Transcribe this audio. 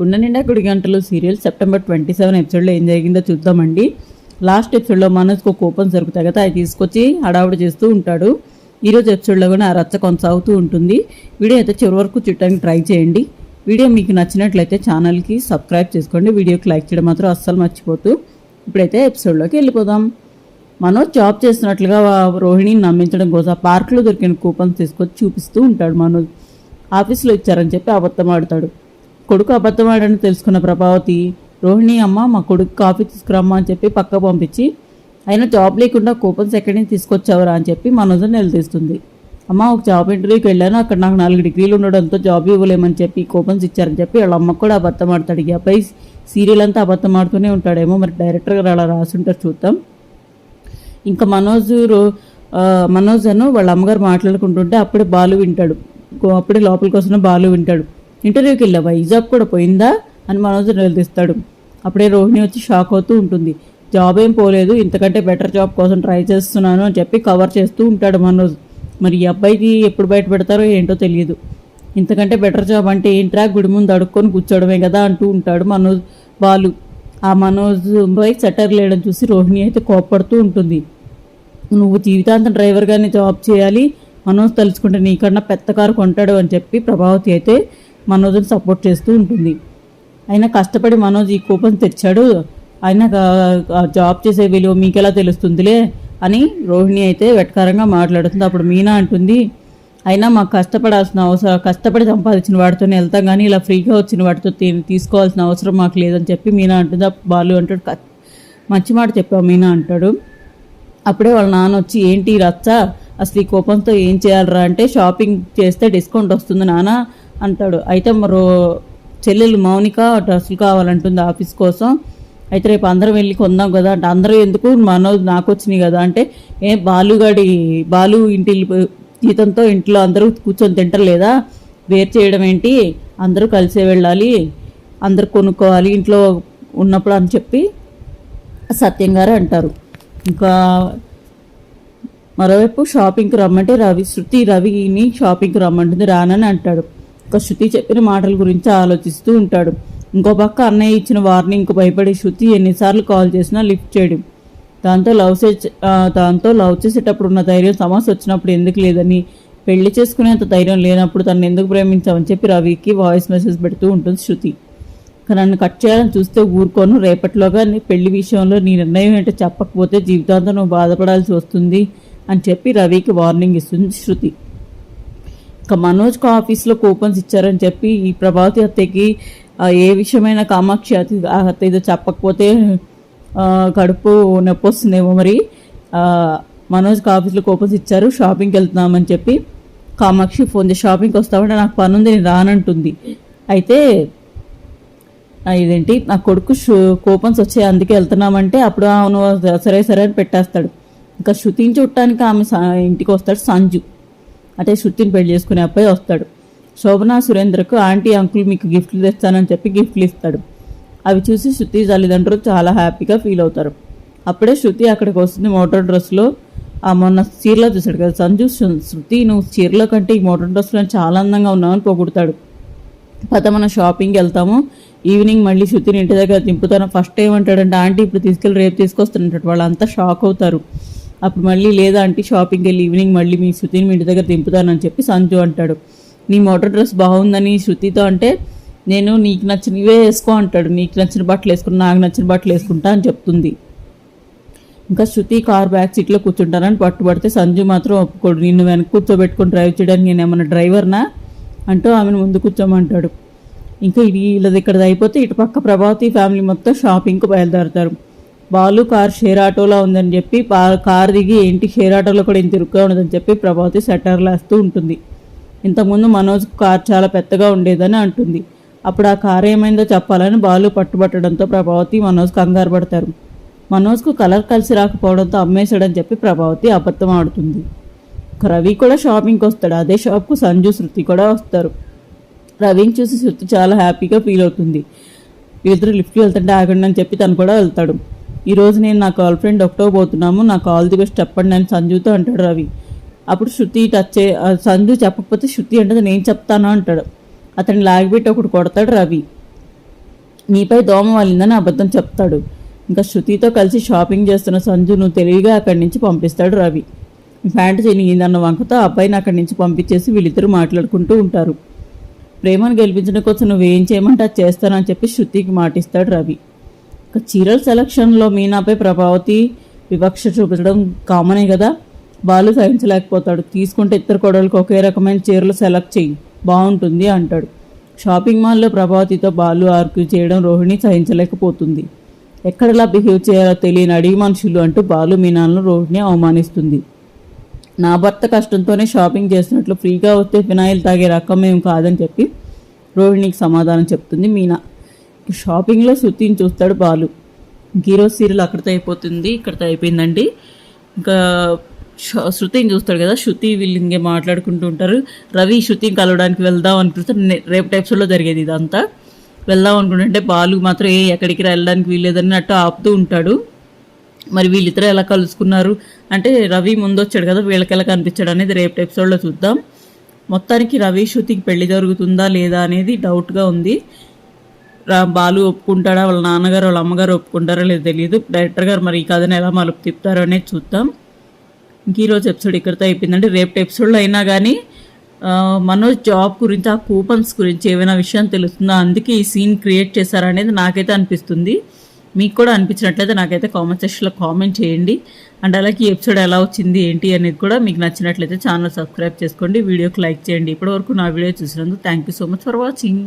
కుండ నిండా గుడి గంటలు సీరియల్ సెప్టెంబర్ ట్వంటీ సెవెన్ ఎపిసోడ్లో ఏం జరిగిందో చూద్దామండి. లాస్ట్ ఎపిసోడ్లో మనసుకు కోపం జరుగుతాయి కదా అది తీసుకొచ్చి హడావుడి చేస్తూ ఉంటాడు. ఈరోజు ఎపిసోడ్లో కూడా ఆ రచ్చ కొనసాగుతూ ఉంటుంది. వీడియో అయితే చివరి వరకు చూడటానికి ట్రై చేయండి. వీడియో మీకు నచ్చినట్లయితే ఛానల్కి సబ్స్క్రైబ్ చేసుకోండి. వీడియోకి లైక్ చేయడం మాత్రం అస్సలు మర్చిపోతూ ఇప్పుడైతే ఎపిసోడ్లోకి వెళ్ళిపోదాం. మనోజ్ జాబ్ చేస్తున్నట్లుగా రోహిణిని నమ్మించడం కోసం పార్క్లో దొరికిన కూపన్స్ తీసుకొచ్చి చూపిస్తూ ఉంటాడు మనోజ్. ఆఫీస్లో ఇచ్చారని చెప్పి అబద్ధం ఆడతాడు. కొడుకు అబద్ధమాడని తెలుసుకున్న ప్రభావతి రోహిణి అమ్మ మా కొడుకు కాఫీ తీసుకురమ్మా అని చెప్పి పక్క పంపించి అయినా జాబ్ లేకుండా కూపన్స్ ఎక్కడి నుంచి తీసుకొచ్చావరా? అని చెప్పి మనోజ్ని నిలదీస్తుంది. అమ్మ ఒక జాబ్ ఇంటర్వ్యూకి వెళ్ళాను. అక్కడ నాకు నాలుగు డిగ్రీలు ఉండడంతో జాబ్ ఇవ్వలేమని చెప్పి కూపన్స్ ఇచ్చారని చెప్పి వాళ్ళ అమ్మకు కూడా అబద్ధం ఆడతాడు ఈ అబ్బాయి సీరియల్ అంతా అబద్ధం ఆడుతూనే ఉంటాడేమో. మరి డైరెక్టర్ గారు అలా రాసుంటారు చూద్దాం. ఇంకా మనోజ్ రో- మనోజ్ అను వాళ్ళ అమ్మగారు మాట్లాడుకుంటుంటే అప్పుడే బాలు వింటాడు. అప్పుడే లోపలికి వస్తున్న బాలు వింటాడు. ఇంటర్వ్యూకి వెళ్ళావా? ఈ జాబ్ కూడా పోయిందా? అని మనోజ్ నిలదీస్తాడు. అప్పుడే రోహిణి వచ్చి షాక్ అవుతూ ఉంటుంది. జాబ్ ఏం పోలేదు ఇంతకంటే బెటర్ జాబ్ కోసం ట్రై చేస్తున్నాను అని చెప్పి కవర్ చేస్తూ ఉంటాడు మనోజ్. మరి ఈ అబ్బాయికి ఎప్పుడు బయట పెడతారో ఏంటో తెలియదు. ఇంతకంటే బెటర్ జాబ్ అంటే ఏంట్రా గుడి ముందు అడుక్కొని కూర్చోవడమే కదా అంటూ ఉంటాడు మనోజ్ బాలు. ఆ మనోజ్ పై సెటర్ లేయడం చూసి రోహిణి అయితే కోప్పడుతూ ఉంటుంది. నువ్వు జీవితాంతం డ్రైవర్గానే జాబ్ చేయాలి. మనోజ్ తలుచుకుంటే నీకన్నా పెద్ద కారు కొంటాడు అని చెప్పి ప్రభావతి అయితే మనోజ్ని సపోర్ట్ చేస్తూ ఉంటుంది. అయినా కష్టపడి మనోజ్ ఈ కూపన్ తెచ్చాడు. అయినా జాబ్ చేసే విలువ మీకెలా తెలుస్తుందిలే అని రోహిణి అయితే వెటకారంగా మాట్లాడుతుంది. అప్పుడు మీనా అంటుంది అయినా మాకు కష్టపడాల్సిన అవసరం కష్టపడి సంపాదించిన వాడితోనే వెళ్తాం కానీ ఇలా ఫ్రీగా వచ్చిన వాటితో తీసుకోవాల్సిన అవసరం మాకు లేదని చెప్పి మీనా అంటుంది. బాలు అంటాడు "క- మంచి మాట చెప్పావు మీనా అంటాడు. అప్పుడే వాళ్ళ నాన్న వచ్చి ఏంటి రచ్చ అసలు ఈ కూపన్తో ఏం చేయాలరా? అంటే షాపింగ్ చేస్తే డిస్కౌంట్ వస్తుంది నాన్న అంటాడు. అయితే మరో చెల్లెలు మౌనిక డ్రెస్సులు కావాలంటుంది ఆఫీస్ కోసం. అయితే రేపు అందరం వెళ్ళి కొందాం కదా అంటే అందరూ ఎందుకు? మనోజ్ నాకు వచ్చినాయి కదా అంటే ఏ బాలుగాడి బాలు ఇంటి జీతంతో ఇంట్లో అందరూ కూర్చొని తింటలేదా వేరు చేయడం ఏంటి? అందరూ కలిసే వెళ్ళాలి అందరూ కొనుక్కోవాలి ఇంట్లో ఉన్నప్పుడు అని చెప్పి సత్యం గారు అంటారు. ఇంకా మరోవైపు షాపింగ్కి రమ్మంటే రవి శృతి రవిని షాపింగ్కి రమ్మంటుంది రానని అంటాడు. ఒక శృతి చెప్పిన మాటల గురించి ఆలోచిస్తూ ఉంటాడు. ఇంకో పక్క అన్నయ్య ఇచ్చిన వార్నింగ్కు భయపడి శృతి ఎన్నిసార్లు కాల్ చేసినా లిఫ్ట్ చేయడం. దాంతో లవ్ చే దాంతో లవ్ చేసేటప్పుడు ఉన్న ధైర్యం సమస్య వచ్చినప్పుడు ఎందుకు లేదని పెళ్ళి చేసుకునేంత ధైర్యం లేనప్పుడు తను ఎందుకు ప్రేమించామని చెప్పి రవికి వాయిస్ మెసేజ్ పెడుతూ ఉంటుంది శృతి. నన్ను కట్ చేయాలని చూస్తే ఊరుకోను. రేపటిలోగా నీ పెళ్ళి విషయంలో నీ నిర్ణయం ఏంటో చెప్పకపోతే జీవితాంతం నువ్వు బాధపడాల్సి వస్తుంది అని చెప్పి రవికి వార్నింగ్ ఇస్తుంది శృతి. మనోజ్కి ఆఫీస్లో కూపన్స్ ఇచ్చారని చెప్పి ఈ ప్రభావతి అత్తయ్యకి ఏ విషయమైన కామాక్షి అతి ఆ అత్త ఏదో చెప్పకపోతే కడుపు నొప్పి వస్తుందేమో మరి. మనోజ్కి ఆఫీస్లో కూపన్స్ ఇచ్చారు షాపింగ్కి వెళ్తున్నామని చెప్పి కామాక్షి ఫోన్ చేసి షాపింగ్కి వస్తామంటే నాకు పని ఉంది నేను రానంటుంది. అయితే ఇదేంటి నా కొడుకు షూ కూపన్స్ వచ్చాయి అందుకే వెళ్తున్నామంటే అప్పుడు అవును సరే సరే అని పెట్టేస్తాడు. ఇంకా శృతిని చూడటానికి ఆమె ఇంటికి వస్తాడు సంజు. అంటే శృతిని పెళ్ళి చేసుకునే అబ్బాయి వస్తాడు. శోభన సురేంద్రకు ఆంటీ అంకుల్ మీకు గిఫ్ట్లు తెస్తానని చెప్పి గిఫ్ట్లు ఇస్తాడు. అవి చూసి శృతి తల్లిదండ్రులు చాలా హ్యాపీగా ఫీల్ అవుతారు. అప్పుడే శృతి అక్కడికి వస్తుంది మోటార్ డ్రెస్లో. ఆ మొన్న చీరలో చూశాడు కదా సంజు శృతి నువ్వు చీరలో కంటే ఈ మోటార్ డ్రెస్లో చాలా అందంగా ఉన్నావని పొగుడతాడు. పద మనం షాపింగ్కి వెళ్తాము. ఈవినింగ్ మళ్ళీ శృతిని ఇంటి దగ్గర దింపుతాను. ఫస్ట్ ఏమంటాడంటే ఆంటీ ఇప్పుడు తీసుకెళ్ళి రేపు తీసుకొస్తానంటాడు వాళ్ళంతా షాక్ అవుతారు. అప్పుడు మళ్ళీ లేదా ఆంటీ షాపింగ్కి వెళ్ళి ఈవినింగ్ మళ్ళీ మీ శృతిని మీ ఇంటి దగ్గర దింపుతానని చెప్పి సంజు అంటాడు. నీ మోటార్ డ్రెస్ బాగుందని శృతితో అంటే నేను నీకు నచ్చినవే వేసుకో అంటాడు. నీకు నచ్చిన బట్టలు వేసుకుని నాకు నచ్చిన బట్టలు వేసుకుంటా అని చెప్తుంది. ఇంకా శృతి కార్ బ్యాక్ సీట్లో కూర్చుంటానని పట్టుబడితే సంజు మాత్రం ఒప్పుకోడు. నిన్ను వెనక కూర్చోబెట్టుకొని డ్రైవ్ చేయడానికి నేను ఏమన్నా డ్రైవర్నా? అంటూ ఆమెను ముందు కూర్చోమంటాడు. ఇంకా ఇది వీళ్ళది ఇక్కడ అయిపోతే ఇటు పక్క ప్రభావతి ఫ్యామిలీ మొత్తం షాపింగ్కి బయలుదేరుతారు. బాలు కార్ షేర్ ఆటోలో ఉందని చెప్పి కార్ దిగి ఏంటి షేర్ ఆటోలో కూడా ఇంత ఇరుగ్గా ఉండదని చెప్పి ప్రభావతి సెటర్లు వేస్తూ ఉంటుంది. ఇంతకుముందు మనోజ్ కార్ చాలా పెద్దగా ఉండేదని అంటుంది. అప్పుడు ఆ కార్ ఏమైందో చెప్పాలని బాలు పట్టుబట్టడంతో ప్రభావతి మనోజ్ కంగారు పడతారు. మనోజ్కు కలర్ కలిసి రాకపోవడంతో అమ్మేశాడని చెప్పి ప్రభావతి అబద్ధం ఆడుతుంది. రవి కూడా షాపింగ్కి వస్తాడు. అదే షాప్కు సంజు శృతి కూడా వస్తారు. రవిని చూసి శృతి చాలా హ్యాపీగా ఫీల్ అవుతుంది. వీళ్ళిద్దరు లిఫ్ట్కి వెళ్తుంటే ఆగండి అని చెప్పి తను కూడా వెళ్తాడు. ఈరోజు నేను నా గర్ల్ ఫ్రెండ్ ఒకటో పోతున్నాము నాకు ఆల్ ది బెస్ట్ చెప్పండి అని సంజుతో అంటాడు రవి. అప్పుడు శృతి టచ్ సంజు చెప్పకపోతే శృతి అంటే నేను చెప్తాను అంటాడు. అతన్ని లాగిపెట్టి ఒకటి కొడతాడు రవి. నీపై దోమ వాలిందని అబద్ధం చెప్తాడు. ఇంకా శృతితో కలిసి షాపింగ్ చేస్తున్న సంజును తెలివిగా అక్కడి నుంచి పంపిస్తాడు రవి. ఫ్యాంట్ చినిగిందన్న వంకతో అబ్బాయిని అక్కడి నుంచి పంపించేసి వీళ్ళిద్దరూ మాట్లాడుకుంటూ ఉంటారు. ప్రేమను గెలిపించడం కోసం నువ్వేం చేయమంటే అది చేస్తానని చెప్పి శృతికి మాటిస్తాడు రవి. చీరల సెలక్షన్లో మీనాపై ప్రభావతి వివక్ష చూపించడం కామనే కదా? బాలు సహించలేకపోతాడు. తీసుకుంటే ఇద్దరు కొడలకు ఒకే రకమైన చీరలు సెలెక్ట్ చేయి బాగుంటుంది అంటాడు. షాపింగ్ మాల్లో ప్రభావతితో బాలు ఆర్క్యూ చేయడం రోహిణి సహించలేకపోతుంది. ఎక్కడలా బిహేవ్ చేయాలో తెలియని అడిగి మనుషులు అంటూ బాలు మీనాలను రోహిణి అవమానిస్తుంది. నా భర్త కష్టంతోనే షాపింగ్ చేసినట్లు ఫ్రీగా వస్తే ఫినాయిల్ తాగే రకం ఏం కాదని చెప్పి రోహిణికి సమాధానం చెప్తుంది మీనా. షాపింగ్లో శృతిని చూస్తాడు బాలు. గీరో సీరియల్ అక్కడితో అయిపోతుంది ఇక్కడితో అయిపోయిందండి. ఇంకా శృతిని చూస్తాడు కదా శృతి వీళ్ళు ఇంకే మాట్లాడుకుంటూ ఉంటారు. రవి శృతిని కలవడానికి వెళ్దాం అనుకుంటే రేపు ఎపిసోడ్లో జరిగేది ఇదంతా. వెళ్దాం అనుకుంటుంటే బాలు మాత్రం ఏ ఎక్కడికి వెళ్ళడానికి వీల్లేదని అట్టు ఆపుతూ ఉంటాడు. మరి వీళ్ళిద్దరు ఎలా కలుసుకున్నారు? అంటే రవి ముందు వచ్చాడు కదా వీళ్ళకి ఎలా కనిపించాడు అనేది రేపు ఎపిసోడ్లో చూద్దాం. మొత్తానికి రవి శృతికి పెళ్ళి జరుగుతుందా లేదా అనేది డౌట్గా ఉంది. బాలు ఒప్పుకుంటాడా? వాళ్ళ నాన్నగారు వాళ్ళ అమ్మగారు ఒప్పుకుంటారో లేదో తెలియదు డైరెక్టర్ గారు మరి ఈ కథను ఎలా మలుపు తిప్పుతారో అనేది చూద్దాం. ఇంక ఈరోజు ఎపిసోడ్ ఇక్కడితో అయిపోయిందంటే రేపు ఎపిసోడ్లో అయినా కానీ మనోజ్ జాబ్ గురించి ఆ కూపన్స్ గురించి ఏమైనా విషయం తెలుస్తుందా? అందుకే ఈ సీన్ క్రియేట్ చేశారనేది నాకైతే అనిపిస్తుంది. మీకు కూడా అనిపించినట్లయితే నాకైతే కామెంట్ సెక్షన్లో కామెంట్ చేయండి. అండ్ అలాగే ఈ ఎపిసోడ్ ఎలా వచ్చింది ఏంటి అనేది కూడా మీకు నచ్చినట్లయితే ఛానల్ సబ్స్క్రైబ్ చేసుకోండి. వీడియోకి లైక్ చేయండి. ఇప్పటివరకు నా వీడియో చూసినందుకు thank you so much for watching.